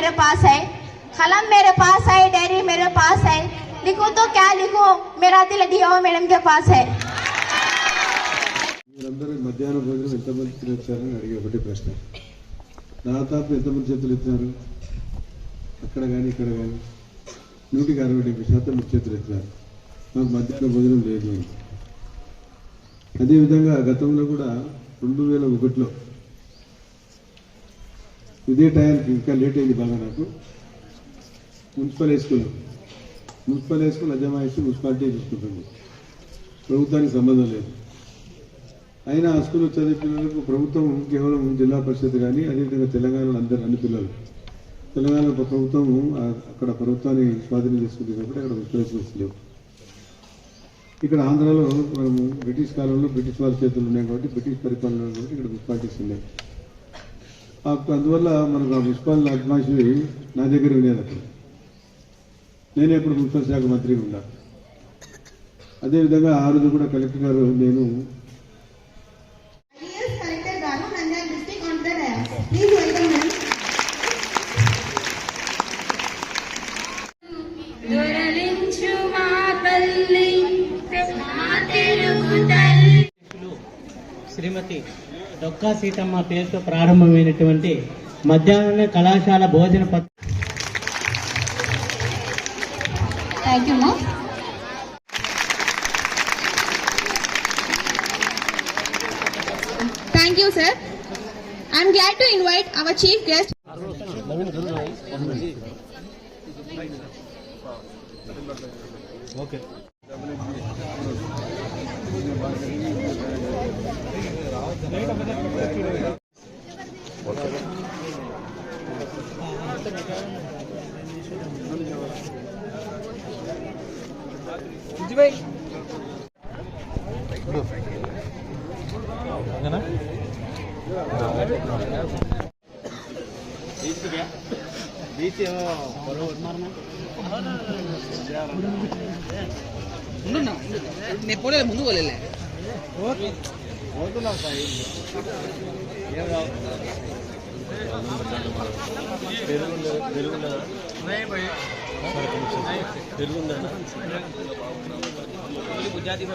मेरे पास है कलम मेरे पास है डायरी मेरे पास है लिखूं तो क्या लिखूं मेरा दिल डीओ मैडम के पास है మీరందరూ మధ్యాహ్న భోజనం ఎంతమంది తినొచ్చారని అడిగే ఒకటి ప్రశ్న దాదాపు ఎంతమంది చేతులు ఎత్తినారు అక్కడ కానీ ఇక్కడ కానీ నూటికి అరవై డెబ్బై శాతం మీకు చేతులు ఎత్తినారు మాకు మధ్యాహ్న భోజనం లేదు అని అదేవిధంగా గతంలో కూడా రెండు వేల ఒకటిలో ఇదే టైంకి ఇంకా లేట్ అయింది బాగా నాకు. Municipal high school. Municipal high school అజమాయిషి municipality చూసుకుంటుంది. ప్రభుత్వానికి సంబంధం లేదు. అయినా ఆ స్కూల్లో చదివే పిల్లలకు ప్రభుత్వం కేవలం జిల్లా పరిషత్ కానీ అదేవిధంగా తెలంగాణలో అందరు అన్ని పిల్లలు. తెలంగాణ ప్రభుత్వం అక్కడ ప్రభుత్వాన్ని స్వాధీనం చేసుకుంది కాబట్టి అక్కడ మున్సిపల్ లేవు. ఇక్కడ ఆంధ్రాలో మనము బ్రిటిష్ కాలంలో బ్రిటిష్ వాళ్ళ చేతులు ఉన్నాయి కాబట్టి బ్రిటిష్ పరిపాలన కాబట్టి ఇక్కడ మున్సిపాలిటీస్ ఉన్నాయి. అందువల్ల మనకు ఆ మున్సిపల్ అడ్మాసి నా దగ్గర ఉండేది అప్పుడు నేనే ఇప్పుడు మున్సిపల్ శాఖ మంత్రిగా ఉన్నా. అదేవిధంగా ఆ రోజు కూడా కలెక్టర్ గారు నేను శ్రీమతి దొక్కా సీతమ్మ పేరుతో ప్రారంభమైనటువంటి మధ్యాహ్న కళాశాల భోజన పత్రం thank you sir I'm glad to invite our chief guest beach ఏమో ముందు నేను పోలేదు ముందు పోలేదు పోతున్నాం సార్ ఏం రావు తెలుగుందా తెలుగుందా గుజరాతీ